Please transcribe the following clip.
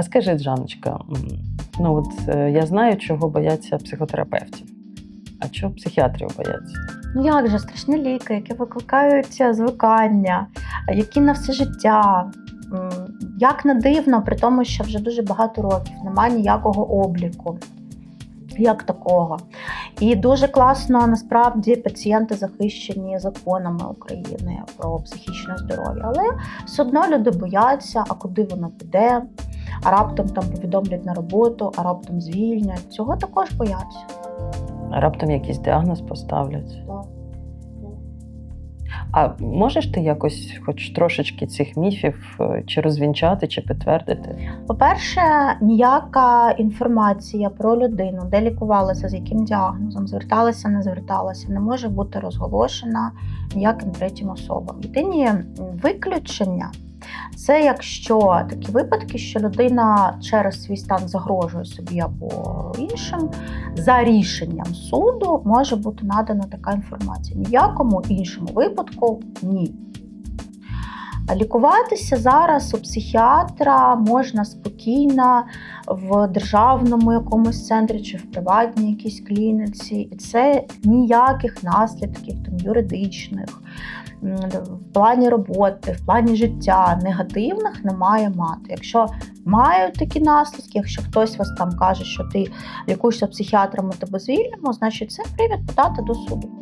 А скажи, Жаночка, ну от е, я знаю, чого бояться психотерапевтів. А чого психіатрів бояться? Ну як же страшні ліки, які викликають звикання, які на все життя. Як не дивно, при тому, що вже дуже багато років немає ніякого обліку. Як такого. І дуже класно насправді пацієнти захищені законами України про психічне здоров'я. Але все одно люди бояться, а куди воно піде, а раптом там повідомлять на роботу, а раптом звільнять. Цього також бояться. Раптом якийсь діагноз поставлять. А можеш ти якось, хоч трошечки цих міфів, е, чи розвінчати, чи підтвердити? По-перше, ніяка інформація про людину, де лікувалася, з яким діагнозом, зверталася, не зверталася, не може бути розголошена ніяким третім особам. Єдині виключення це якщо такі випадки, що людина через свій стан загрожує собі або іншим, за рішенням суду може бути надана така інформація. Ніякому іншому випадку ні. Лікуватися зараз у психіатра можна спокійно в державному якомусь центрі чи в приватній якійсь клініці, і це ніяких наслідків там юридичних, в плані роботи, в плані життя негативних не має мати. Якщо мають такі наслідки, якщо хтось вас там каже, що ти лікуєшся психіатром, ми тебе звільнимо, значить це привід подати до суду.